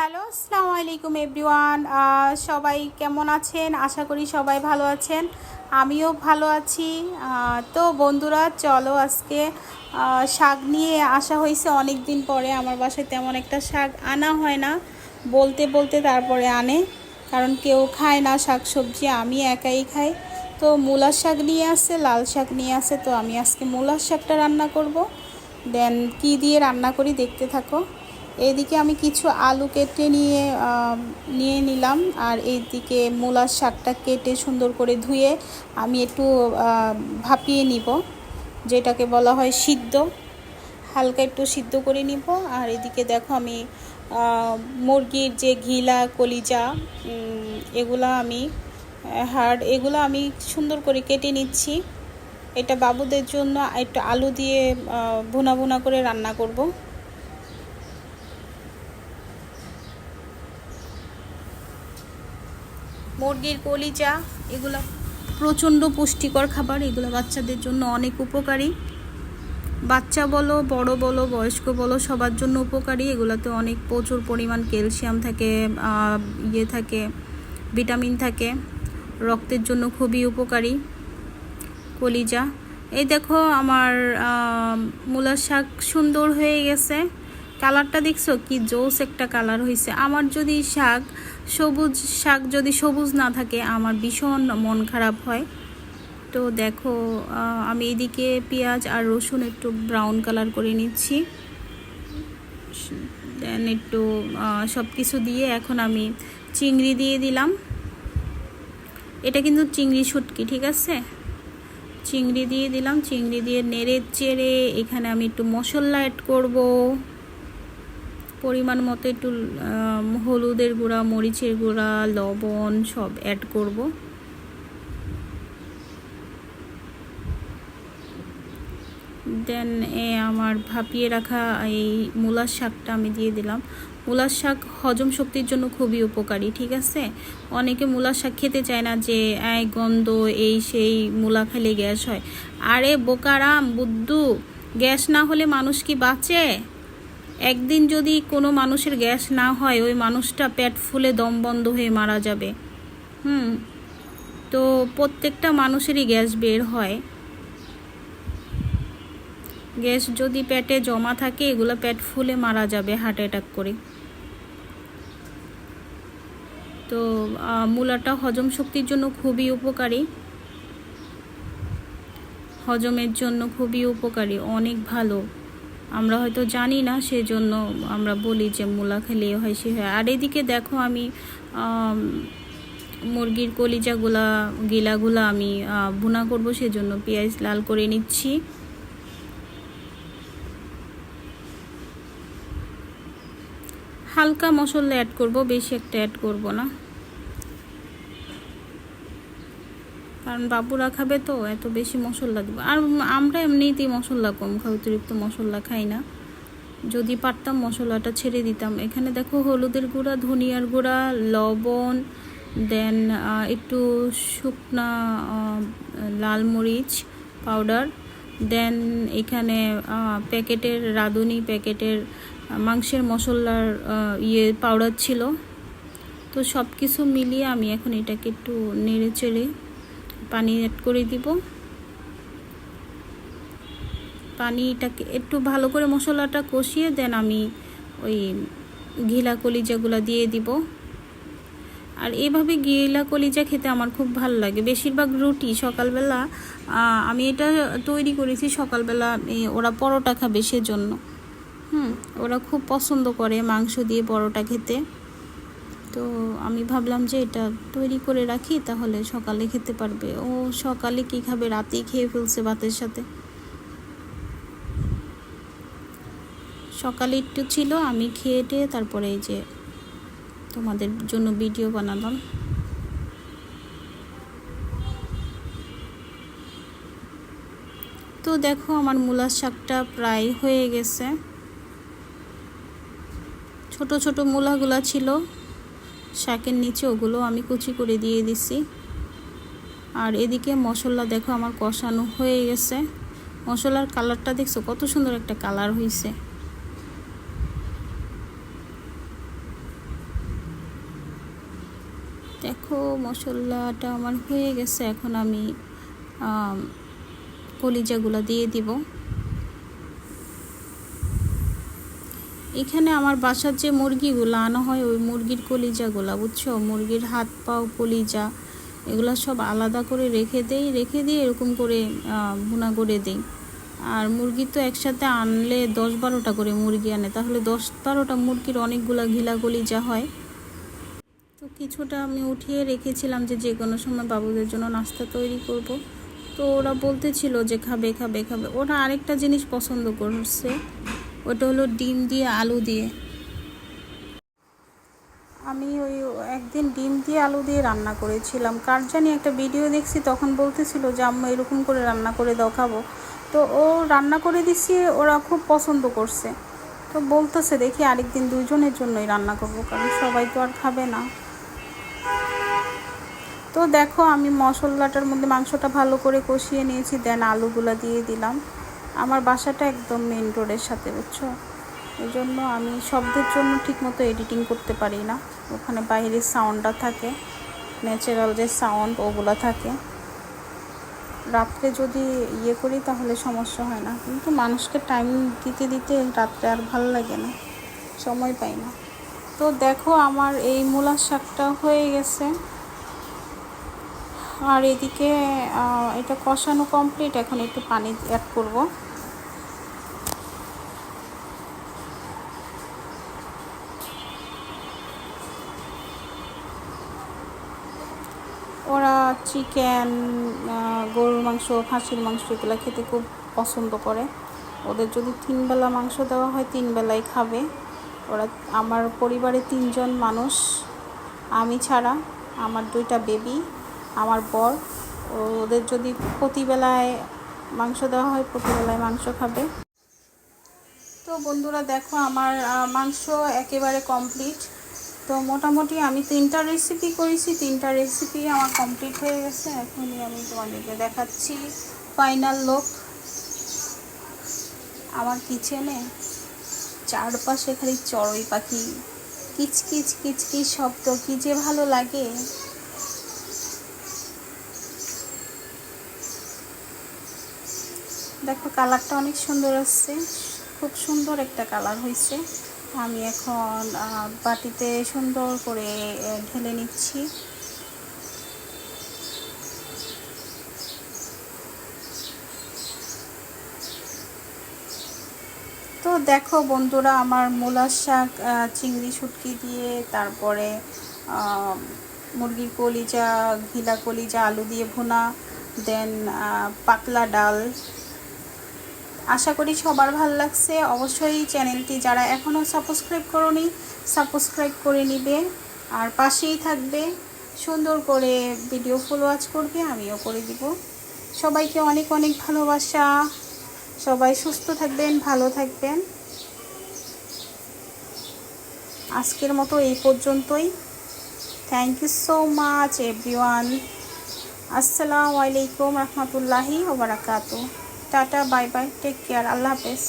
Hello, আসসালামু আলাইকুম everyone. সবাই কেমন আছেন? আশা করি সবাই ভালো আছেন। আমিও ভালো আছি। তো বন্ধুরা, চলো আজকে শাক নিয়ে আসা হয়েছে। অনেক দিন পরে আমার বাসায় তেমন একটা শাক আনা হয় না। বলতে বলতে তারপরে আনে। কারণ কেউ খায় না শাক সবজি, আমি একাই খাই। তো মূলার শাক নিয়ে আসছে, লাল শাক নিয়ে আসে তো আমি আজকে মূলার শাকটা রান্না করব। দেন কি দিয়ে রান্না করি দেখতে থাকো। এইদিকে আমি কিছু আলু কেটে নিয়ে নিয়ে নিলাম, আর এইদিকে মূলার শাকটা কেটে সুন্দর করে ধুয়ে আমি একটু ভাপিয়ে নিব, যেটাকে বলা হয় সিদ্ধ। হালকা একটু সিদ্ধ করে নিব, আর এদিকে দেখো আমি মুরগির যে ঘিলা, কলিজা এগুলা আমি, হাড়, এগুলো আমি সুন্দর করে কেটে নিচ্ছি। এটা বাবুদের জন্য একটু আলু দিয়ে ভুনা ভুনা করে রান্না করব। মুরগির কলিজা, এগুলো প্রচণ্ড পুষ্টিকর খাবার, এগুলো বাচ্চাদের জন্য অনেক উপকারী। বাচ্চা বলো, বড় বলো, বয়স্ক বলো, সবার জন্য উপকারী। এগুলোতে অনেক প্রচুর পরিমাণ ক্যালসিয়াম থাকে ইয়ে থাকে, ভিটামিন থাকে। রক্তের জন্য খুবই উপকারী কলিজা। এই দেখো, আমার মূলার শাক সুন্দর হয়ে গেছে। কালারটা দেখছ? কি জোস একটা কালার হয়েছে আমার যদি শাক, সবুজ শাক যদি সবুজ না থাকে, আমার ভীষণ মন খারাপ হয়। তো দেখো আমি এদিকে পেঁয়াজ আর রসুন একটু ব্রাউন কালার করে নিচ্ছি। দেন একটু সব কিছু দিয়ে এখন আমি চিংড়ি দিয়ে দিলাম। এটা কিন্তু চিংড়ি শুটকি, ঠিক আছে? চিংড়ি দিয়ে দিলাম। চিংড়ি দিয়ে নেড়ে চেড়ে এখানে আমি একটু মশলা অ্যাড করব। পরিমাণ মতো একটু হলুদের গুঁড়া, মরিচের গুঁড়া, লবণ সব অ্যাড করব। দেন এ আমার ভাপিয়ে রাখা এই মূলার শাকটা আমি দিয়ে দিলাম। মূলার শাক হজম শক্তির জন্য খুবই উপকারী, ঠিক আছে? অনেকে মূলার শাক খেতে চায় না যে, এই গন্ধ, এই সেই মূলা খেলে গ্যাস হয়। আরে বোকারাম, বুদ্ধু, গ্যাস না হলে মানুষ কি বাঁচে? একদিন যদি কোনো মানুষের গ্যাস না হয়, ওই মানুষটা পেট ফুলে দম বন্ধ হয়ে মারা যাবে। হুম, তো প্রত্যেকটা মানুষেরই গ্যাস বের হয়। গ্যাস যদি পেটে জমা থাকে, এগুলো পেট ফুলে মারা যাবে হার্ট অ্যাটাক করে। তো মূলাটা হজম শক্তির জন্য খুবই উপকারী। হজমের জন্য খুবই উপকারী, অনেক ভালো। আমরা হয়তো জানি না, সেজন্য আমরা বলি যে মূলা খেলে হয় সে হয়। আর এদিকে দেখো আমি মুরগির কলিজাগুলা, গিলাগুলা আমি ভুনা করব, সেজন্য পেঁয়াজ লাল করে নিচ্ছি। হালকা মশলা অ্যাড করব, বেশি একটা অ্যাড করব না। কারণ বাবুরা খাবে তো, এত বেশি মশলা দেবো। আর আমরা এমনিতেই মশলা কম খাই, অতিরিক্ত মশলা খাই না। যদি পারতাম মশলাটা ছেড়ে দিতাম। এখানে দেখো হলুদের গুঁড়া, ধনিয়ার গুঁড়া, লবণ, দেন একটু শুকনা লাল মরিচ পাউডার, দেন এখানে প্যাকেটের রাঁধুনি, প্যাকেটের মাংসের মশলার ইয়ে পাউডার ছিল। তো সব কিছু মিলিয়ে আমি এখন এটাকে একটু নেড়ে চেড়ে পানি অ্যাড করে দিব। পানিটাকে একটু ভালো করে মশলাটা কষিয়ে দেন আমি ওই ঘিলা কলিজাগুলো দিয়ে দিব। আর এভাবে গিলা কলিজা খেতে আমার খুব ভালো লাগে। বেশিরভাগ রুটি সকালবেলা আমি এটা তৈরি করেছি সকালবেলা ওরা পরোটা খাবে সেজন্য। হুম, ওরা খুব পছন্দ করে মাংস দিয়ে পরোটা খেতে। তো আমি ভাবলাম যে এটা তৈরি করে রাখি, তাহলে সকালে খেতে পারবে। ও সকালে কি খাবে? রাতেই খেয়ে ফেলছে ভাতের সাথে। সকালে একটু ছিল, আমি খেয়ে টেয়ে তারপরে এই যে তোমাদের জন্য ভিডিও বানালাম। তো দেখো, আমার মূলার শাকটা প্রায় হয়ে গেছে। ছোট ছোট মূলাগুলা ছিল। শাকের নিচে ওগুলো আমি কুচি করে দিয়ে দিছি। আর এদিকে মশলা দেখো আমার কষানো হয়ে গেছে। মশলার কালারটা দেখছ? কত সুন্দর একটা কালার হয়েছে দেখো, মশলাটা আমার হয়ে গেছে। এখন আমি, কলিজাগুলো দিয়ে দিব। এখানে আমার বাসার যে মুরগিগুলো আনা হয়, ওই মুরগির কলিজাগুলো, বুঝছ? মুরগির হাত পাও, কলিজা, এগুলো সব আলাদা করে রেখে দেই, রেখে দিয়ে এরকম করে ভুনা করে দিই। আর মুরগি তো একসাথে আনলে দশ বারোটা করে মুরগি আনে, তাহলে দশ বারোটা মুরগির অনেকগুলা ঘিলা কলিজা হয়। তো কিছুটা আমি উঠিয়ে রেখেছিলাম যে যে কোনো সময় বাবুদের জন্য নাস্তা তৈরি করব। তো ওরা বলতেছিল যে খাবে খাবে খাবে। ওরা আরেকটা জিনিস পছন্দ করছে। ওটা হলো ডিম দিয়ে আলু দিয়ে। আমি ওই একদিন ডিম দিয়ে আলু দিয়ে রান্না করেছিলাম। কার জানি একটা ভিডিও দেখছি, তখন বলতেছিল যে, আম্মা, এরকম করে রান্না করে দাও খাব তো ও রান্না করে দিছি, ওরা খুব পছন্দ করছে। তো বলতেছে, দেখি আরেকদিন দুজনের জন্যই রান্না করব, কারণ সবাই তো আর খাবে না। তো দেখো, আমি মশলাটার মধ্যে মাংসটা ভালো করে কষিয়ে নিয়েছি, দেন আলুগুলো দিয়ে দিলাম। আমার বাসাটা একদম মেন রোডের সাথে, বুঝছ? এই জন্য আমি শব্দের জন্য ঠিকমতো এডিটিং করতে পারি না। ওখানে বাইরের সাউন্ডটা থাকে ন্যাচারাল যে সাউন্ড ওগুলো থাকে। রাত্রে যদি ইয়ে করি তাহলে সমস্যা হয় না। কিন্তু মানুষকে টাইম দিতে দিতে রাত্রে আর ভালো লাগে না, সময় পাই না। তো দেখো আমার এই মূলার শাকটা হয়ে গেছে। আর এদিকে এটা কষানো কমপ্লিট এখন একটু পানি অ্যাড করব। ওরা চিকেন গরুর মাংস, খাসির মাংস এগুলো খেতে খুব পছন্দ করে। ওদের যদি তিন বেলা মাংস দেওয়া হয়, তিন বেলায় খাবে। ওরা, আমার পরিবারে তিনজন মানুষ, আমি ছাড়া, আমার দুইটা বেবি আমার বর। ওদের যদি প্রতিবেলায় মাংস দেওয়া হয় প্রতিবেলায় মাংস খাবে। তো বন্ধুরা দেখো, আমার মাংস একেবারে কমপ্লিট তো মোটামুটি আমি তিনটা রেসিপি করেছি, তিনটা রেসিপি আমার কমপ্লিট হয়ে গেছে। এখনই আমি তোমাদেরকে দেখাচ্ছি ফাইনাল লোক আমার কিচেনে চারপাশে খালি চড়ুই পাখি, কিচকিচ কিচকিচ শব্দ, কি যে ভালো লাগে। দেখো কালারটা অনেক সুন্দর আসছে, খুব সুন্দর একটা কালার হয়েছে। আমি এখন বাটিতে সুন্দর করে ঢেলে নিচ্ছি। তো দেখো বন্ধুরা, আমার মূলার শাক চিংড়ি শুটকি দিয়ে, তারপরে মুরগির কলিজা, ঘিলা কলিজা, আলু দিয়ে ভুনা, দেন পাতলা ডাল। আশা করি সবার ভালো লাগছে। অবশ্যই চ্যানেলটি যারা এখনও সাবস্ক্রাইব করনি, সাবস্ক্রাইব করে নিবে আর পাশেই থাকবে। সুন্দর করে ভিডিও ফুল ওয়াচ করবে, আমিও করে দিব। সবাইকে অনেক অনেক ভালোবাসা। সবাই সুস্থ থাকবেন, ভালো থাকবেন। আজকের মতো এই পর্যন্তই। Thank you so much everyone আসসালামু আলাইকুম রহমতুল্লাহি ওবরাকাতু tata bye bye take care Allah হাফেজ।